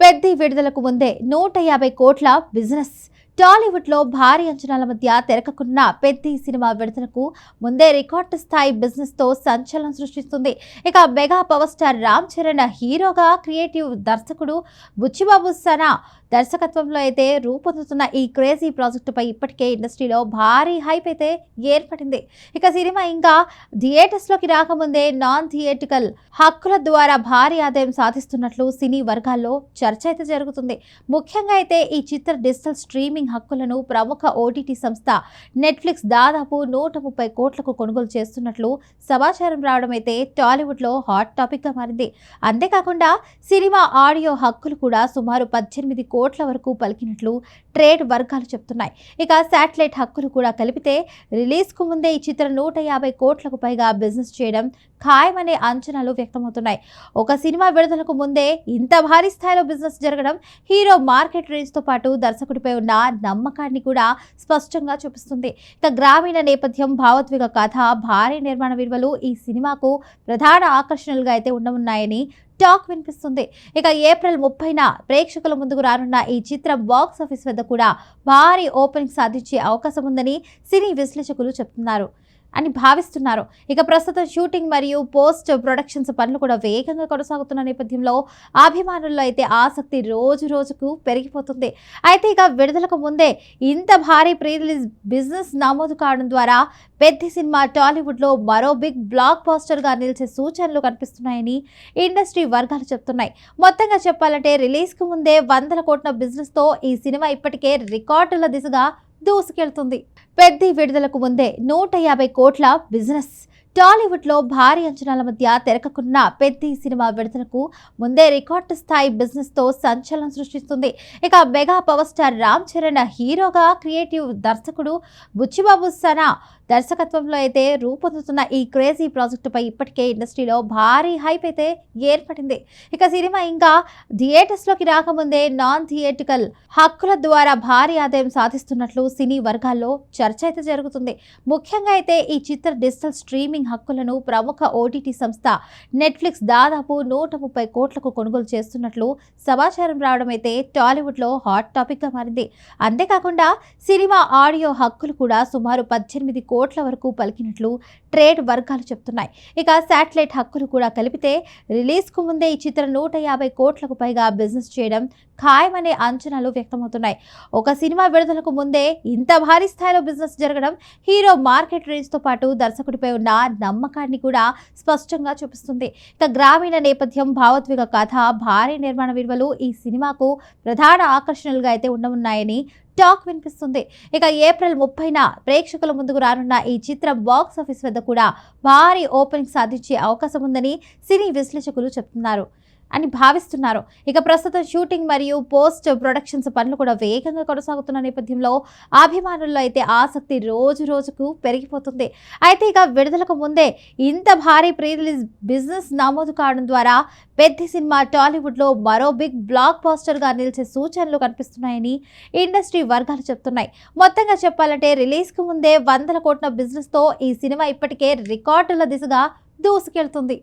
పెద్ద విడుదలకు ముందే నూట యాభై కోట్ల బిజినెస్. టాలీవుడ్లో భారీ అంచనాల మధ్య తెరకకున్న పెద్ది సినిమా విడుదలకు ముందే రికార్డు స్థాయి బిజినెస్తో సంచలనం సృష్టిస్తుంది. ఇక mega power star Ram Charan హీరోగా క్రియేటివ్ దర్శకుడు బుచ్చిబాబు సనా దర్శకత్వంలో అయితే రూపొందుతున్న ఈ క్రేజీ ప్రాజెక్టుపై ఇప్పటికే ఇండస్ట్రీలో భారీ హైప్ అయితే ఏర్పడింది. ఇక సినిమా ఇంకా థియేటర్స్లోకి రాకముందే నాన్ థియేటికల్ హక్కుల ద్వారా భారీ ఆదాయం సాధిస్తున్నట్లు సినీ వర్గాల్లో చర్చ అయితే జరుగుతుంది. ముఖ్యంగా అయితే ఈ చిత్ర డిజిటల్ స్ట్రీమింగ్ హక్కులను ప్రముఖ ఓటీటీ సంస్థ నెట్ఫ్లిక్స్ దాదాపు నూట ముప్పై కోట్లకు కొనుగోలు చేస్తున్నట్లు సమాచారం రావడం అయితే టాలీవుడ్లో హాట్ టాపిక్గా మారింది. అంతేకాకుండా సినిమా ఆడియో హక్కులు కూడా సుమారు పద్దెనిమిది కోట్లు కోట్ల వరకు పలికినట్లు ట్రేడ్ వర్గాలు చెప్తున్నాయి. ఇక శాటిలైట్ హక్కులు కూడా కలిపితే రిలీజ్కు ముందే ఈ చిత్రం నూట యాభై కోట్లకు పైగా బిజినెస్ చేయడం ఖాయమనే అంచనాలు వ్యక్తమవుతున్నాయి. ఒక సినిమా విడుదలకు ముందే ఇంత భారీ స్థాయిలో బిజినెస్ జరగడం హీరో మార్కెట్ రేంజ్తో పాటు దర్శకుడిపై ఉన్న నమ్మకాన్ని కూడా స్పష్టంగా చూపిస్తుంది. ఇక గ్రామీణ నేపథ్యం భావోద్వేగ కథ భారీ నిర్మాణ విలువలు ఈ సినిమాకు ప్రధాన ఆకర్షణలుగా అయితే ఉండనున్నాయని టాక్ వినిపిస్తుంది. ఇక ఏప్రిల్ ముప్పైన ప్రేక్షకుల ముందుకు రానున్న ఈ చిత్రం బాక్స్ ఆఫీస్ వద్ద కూడా భారీ ఓపెనింగ్ సాధించే అవకాశం ఉందని సినీ విశ్లేషకులు చెప్తున్నారు. అని భావిస్తున్నారు. ఇక ప్రస్తుతం షూటింగ్ మరియు పోస్ట్ ప్రొడక్షన్స్ పనులు కూడా వేగంగా కొనసాగుతున్న నేపథ్యంలో అభిమానుల్లో అయితే ఆసక్తి రోజు రోజుకు పెరిగిపోతుంది. అయితే ఇక విడుదలకు ముందే ఇంత భారీ ప్రీ రిలీజ్ బిజినెస్ నమోదు కావడం ద్వారా పెద్ద సినిమా టాలీవుడ్లో మరో బిగ్ బ్లాక్ బాస్టర్గా నిలిచే సూచనలు కనిపిస్తున్నాయని ఇండస్ట్రీ వర్గాలు చెప్తున్నాయి. మొత్తంగా చెప్పాలంటే రిలీజ్కు ముందే వందల కోట్ల బిజినెస్తో ఈ సినిమా ఇప్పటికే రికార్డుల దిశగా దూసుకెళ్తుంది. పెద్ద విడుదలకు ముందే నూట యాభై కోట్ల బిజినెస్ టాలీవుడ్లో భారీ అంచనాల మధ్య తెరకకున్న పెద్ది సినిమా విడుదలకు ముందే రికార్డు స్థాయి బిజినెస్తో సంచలనం సృష్టిస్తుంది. ఇక mega power star Ram Charan హీరోగా క్రియేటివ్ దర్శకుడు బుచ్చిబాబు సనా దర్శకత్వంలో అయితే రూపొందుతున్న ఈ క్రేజీ ప్రాజెక్టుపై ఇప్పటికే ఇండస్ట్రీలో భారీ హైప్ అయితే ఏర్పడింది. ఇక సినిమా ఇంకా థియేటర్స్లోకి రాకముందే నాన్ థియేటికల్ హక్కుల ద్వారా భారీ ఆదాయం సాధిస్తున్నట్లు సినీ వర్గాల్లో చర్చ అయితే జరుగుతుంది. ముఖ్యంగా అయితే ఈ చిత్ర డిజిటల్ స్ట్రీమింగ్ హక్కులను ప్రముఖ ఓటీటీ సంస్థ నెట్ఫ్లిక్స్ దాదాపు నూట ముప్పై కోట్లకు కొనుగోలు చేస్తున్నట్లు సమాచారం రావడం అయితే టాలీవుడ్లో హాట్ టాపిక్గా మారింది. అంతేకాకుండా సినిమా ఆడియో హక్కులు కూడా సుమారు పద్దెనిమిది కోట్ల వరకు పలికినట్లు ట్రేడ్ వర్గాలు చెప్తున్నాయి. ఇక శాటిలైట్ హక్కులు కూడా కలిపితే రిలీజ్కు ముందే ఈ చిత్రం నూట యాభై కోట్లకు పైగా బిజినెస్ చేయడం ఖాయమనే అంచనాలు వ్యక్తమవుతున్నాయి. ఒక సినిమా విడుదలకు ముందే ఇంత భారీ స్థాయిలో బిజినెస్ జరగడం హీరో మార్కెట్ రేంజ్తో పాటు దర్శకుడిపై ఉన్న నమ్మకాన్ని కూడా స్పష్టంగా చూపిస్తుంది. ఇక గ్రామీణ నేపథ్యం భావోద్వేగ కథ భారీ నిర్మాణ విలువలు ఈ సినిమాకు ప్రధాన ఆకర్షణలుగా అయితే ఉండనున్నాయని టాక్ వినిపిస్తుంది. ఇక ఏప్రిల్ ముప్పైన ప్రేక్షకుల ముందుకు రానున్న ఈ చిత్రం బాక్స్ ఆఫీస్ వద్ద కూడా భారీ ఓపెనింగ్ సాధించే అవకాశం ఉందని సినీ విశ్లేషకులు చెప్తున్నారు. అని భావిస్తున్నారు. ఇక ప్రస్తుతం షూటింగ్ మరియు పోస్ట్ ప్రొడక్షన్స్ పనులు కూడా వేగంగా కొనసాగుతున్న నేపథ్యంలో అభిమానుల్లో అయితే ఆసక్తి రోజు రోజుకు పెరిగిపోతుంది. అయితే ఇక విడుదలకు ముందే ఇంత భారీ ప్రీ రిలీజ్ బిజినెస్ నమోదు కావడం ద్వారా పెద్ద సినిమా టాలీవుడ్లో మరో బిగ్ బ్లాక్ బాస్టర్గా నిలిచే సూచనలు కనిపిస్తున్నాయని ఇండస్ట్రీ వర్గాలు చెప్తున్నాయి. మొత్తంగా చెప్పాలంటే రిలీజ్కు ముందే వందల కోట్ల బిజినెస్తో ఈ సినిమా ఇప్పటికే రికార్డుల దిశగా దూసుకెళ్తుంది.